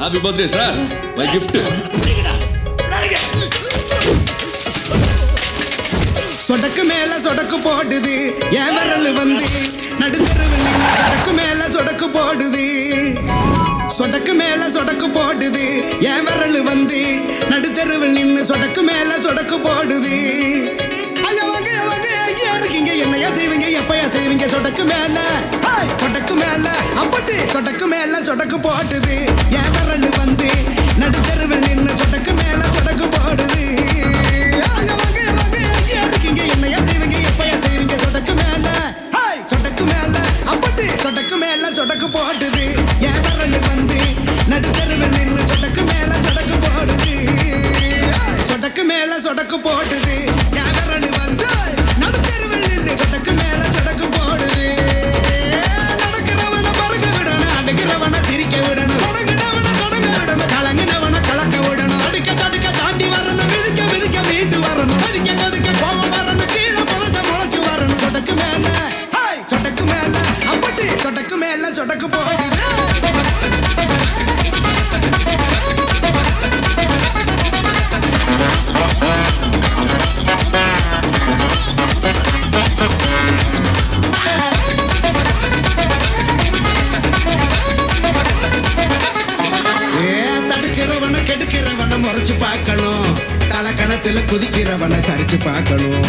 Happy birthday sir my gift சொடக்கு மேல சொடக்கு போடுது. என் விரல் வந்து நடுத்தருவில் நின்னு சொடக்கு மேல சொடக்கு போடுது. சொடக்கு மேல சொடக்கு போடுது. என் விரல் வந்து நடுத்தருவில் நின்று சொடக்கு மேல சொடக்கு போடுது. ஐயா வாங்க வாங்க ஐயா இருக்கீங்க. என்னையா செய்வீங்க? எப்பயா செய்வீங்க? சொடக்கு மேல. ஹாய், சொடக்கு மேல. அப்பட்டு சொடக்கு மேல சொடக்கு போட்டுது என் என் வந்து நடுத்தருவில் நின்று சொடக்கு மேல சொடக்கு போடுது. சொடக்கு மேல சொடக்கு போட்டுது என் வந்து நடுத்தருவில் நின்று சொடக்கு மேல சொடக்கு போடுது. நடக்கிறவன பறக்க விடணும் அடுக்கிறவன சிரிக்க விடணும். தொடங்கினவன தொடங்க விடணும் கலங்கினவன கலக்க விடணும். அடுக்க தடுக்க தாண்டி வரணும் மிதிக்க மிதிக்க மீண்டு வரணும். மதிக்க கொதிக்க கோபம் வரணும் கீழே புதைச்ச முளைச்சு வரணும். சொடக்கு மேல சொடக்கு மேல அப்பட்டி சொடக்கு மேல சொடக்கு போடுது. முறைச்சு பார்க்கணும். தலக்கணத்துல குதிக்கிறவன சரிச்சு பார்க்கணும்.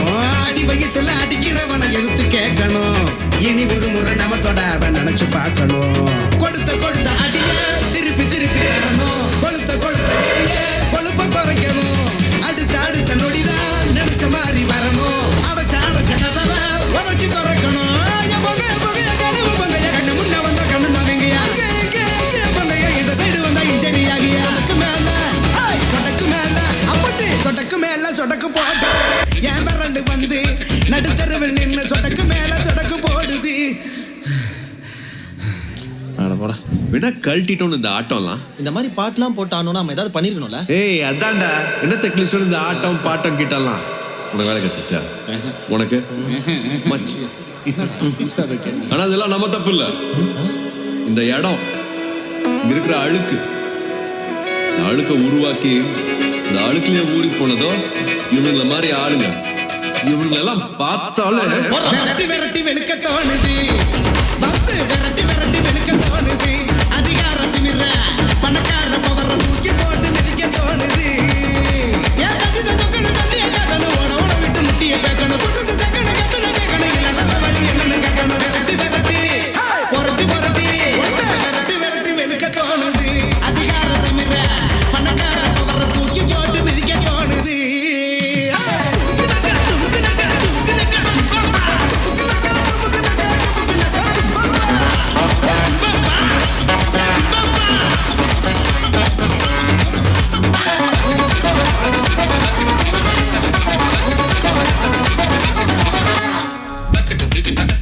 அடி வயத்துல அடிக்கிறவனை எடுத்து கேட்கணும். இனி ஒரு முறை நம்ம தொட அவன் நினைச்சு பார்க்கணும். போடா. வேணா கழட்டிட்டோன்னு இந்த ஆட்டம்லாம். இந்த மாதிரி பாட்டுலாம் போட்டு ஆனோம்னா நம்ம ஏதாவது பண்ணிருக்கணும்ல? ஏய் அதான்டா. என்ன தெக்லிஸ்ட் இந்த ஆட்டம் பாட்டம் கிட்டலாம். உனக்கு வேலை கிடைச்சிச்சா? உனக்கு. ஆனா இதெல்லாம் நம்ம தப்பு இல்ல. இந்த இடம் இங்க இருக்கிற அழுக்கு. அழுக்க உருவாக்கி இந்த அழுக்குலயே ஊறி போனதோ இவனுங்கள மாதிரி ஆளுங்க. இவனுங்களெல்லாம் பார்த்தாலே விரட்டி விரட்டி வெளுக்க தோணுது.